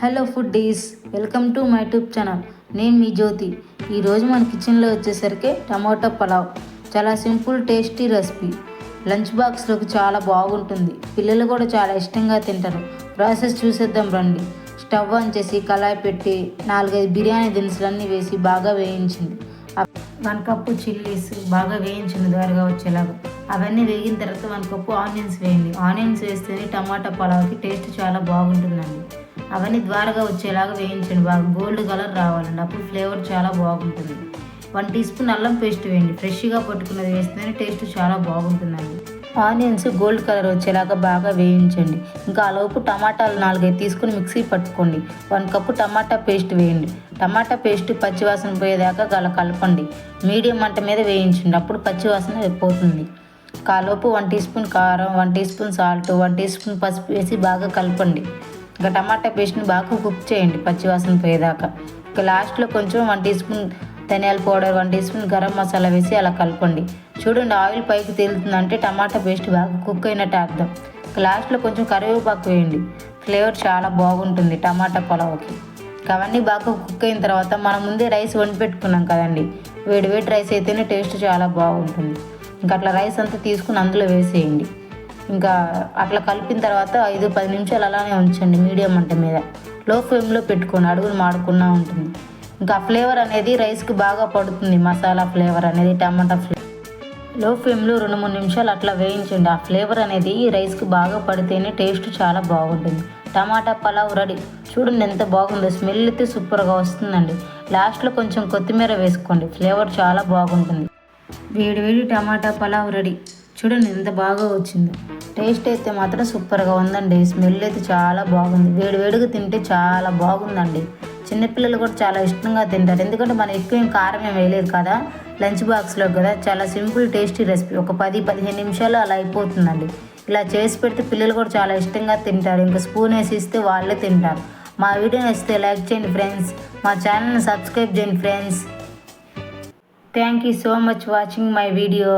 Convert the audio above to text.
Hello foodies welcome to my tube channel. నేను మీ జ్యోతి. ఈరోజు మన కిచెన్లో వచ్చేసరికి టమాటో పలావ్. చాలా సింపుల్ టేస్టీ రెసిపీ. లంచ్ బాక్స్లోకి చాలా బాగుంటుంది. పిల్లలు కూడా చాలా ఇష్టంగా తింటారు. ప్రాసెస్ చూసేద్దాం రండి. స్టవ్ ఆన్ చేసి కళాయి పెట్టి నాలుగైదు బిర్యానీ దినుసులన్నీ వేసి బాగా వేయించింది. వన్ కప్పు చిల్లీస్ బాగా వేయించింది ద్వారగా వచ్చేలాగా. అవన్నీ వేగిన తర్వాత వన్ కప్పు ఆనియన్స్ వేయండి. ఆనియన్స్ వేస్తేనే టమాటా పలావ్కి టేస్ట్ చాలా బాగుంటుందండి. అవన్నీ ద్వారగా వచ్చేలాగా వేయించండి బాగా గోల్డ్ కలర్ రావాలండి. అప్పుడు ఫ్లేవర్ చాలా బాగుంటుంది. వన్ టీ స్పూన్ అల్లం పేస్ట్ వేయండి. ఫ్రెష్గా పట్టుకున్నది వేస్తేనే టేస్ట్ చాలా బాగుంటుందండి. ఆనియన్స్ గోల్డ్ కలర్ వచ్చేలాగా బాగా వేయించండి. ఇంకా ఆ లోపు టమాటాలు నాలుగైదు తీసుకుని మిక్సీ పట్టుకోండి. వన్ కప్పు టమాటా పేస్ట్ వేయండి. టమాటా పేస్ట్ పచ్చివాసన పోయేదాకా గల కలపండి. మీడియం మంట మీద వేయించండి. అప్పుడు పచ్చివాసన పోతుంది. కాలోపు వన్ టీ స్పూన్ కారం one teaspoon salt one teaspoon పసుపు వేసి బాగా కలపండి. ఇంకా టమాటా పేస్ట్ని బాగా కుక్ చేయండి పచ్చివాసన పోయేదాకా. ఇక లాస్ట్లో కొంచెం వన్ టీ స్పూన్ ధనియాల powder one teaspoon garam masala వేసి అలా కలపండి చూడండి ఆయిల్ పైకి తేలుతుందంటే టమాటా పేస్ట్ బాగా కుక్ అయినట్టు అర్థం. ఇక లాస్ట్లో కొంచెం కరివేపాకు వేయండి. ఫ్లేవర్ చాలా బాగుంటుంది టమాటా పొలవకి. ఇంకా అవన్నీ బాగా కుక్ అయిన తర్వాత మనం ముందే రైస్ వండి పెట్టుకున్నాం కదండి. వేడి వేడి రైస్ అయితేనే టేస్ట్ చాలా బాగుంటుంది. ఇంకా అట్లా రైస్ అంతా తీసుకుని అందులో వేసేయండి. ఇంకా అట్లా కలిపిన తర్వాత ఐదు పది నిమిషాలు అలానే ఉంచండి మీడియం మంట మీద. లో ఫ్లేమ్లో పెట్టుకోండి అడుగులు మాడుకున్నా ఉంటుంది. ఇంకా ఫ్లేవర్ అనేది రైస్కి బాగా పడుతుంది మసాలా ఫ్లేవర్ అనేది టమాటా ఫ్లేవర్. లో ఫ్లేమ్లో రెండు మూడు నిమిషాలు అట్లా వేయించండి. ఆ ఫ్లేవర్ అనేది రైస్కి బాగా పడితేనే టేస్ట్ చాలా బాగుంటుంది. Tomato pulao ready. చూడండి ఎంత బాగుందో స్మెల్ అయితే సూపర్గా వస్తుందండి. లాస్ట్లో కొంచెం కొత్తిమీర వేసుకోండి ఫ్లేవర్ చాలా బాగుంటుంది. వేడి వేడి టమాటా పలావ్ రెడీ. చూడండి ఎంత బాగా వచ్చిందో. టేస్ట్ అయితే మాత్రం సూపర్గా ఉందండి. స్మెల్ అయితే చాలా బాగుంది. వేడి వేడిగా తింటే చాలా బాగుందండి. చిన్నపిల్లలు కూడా చాలా ఇష్టంగా తింటారు. ఎందుకంటే మనం ఎక్కువ ఏం కారం ఏం వేయలేదు కదా. లంచ్ బాక్స్లో కదా. చాలా సింపుల్ టేస్టీ రెసిపీ ఒక పది పదిహేను నిమిషాలు అలా అయిపోతుందండి. ఇలా చేసి పెడితే పిల్లలు కూడా చాలా ఇష్టంగా తింటారు. ఇంకా స్పూన్ వేసి ఇస్తే వాళ్ళే తింటారు. మా వీడియో నచ్చితే లైక్ చేయండి ఫ్రెండ్స్. మా ఛానల్ని సబ్స్క్రైబ్ చేయండి friends. Thank you so much watching my video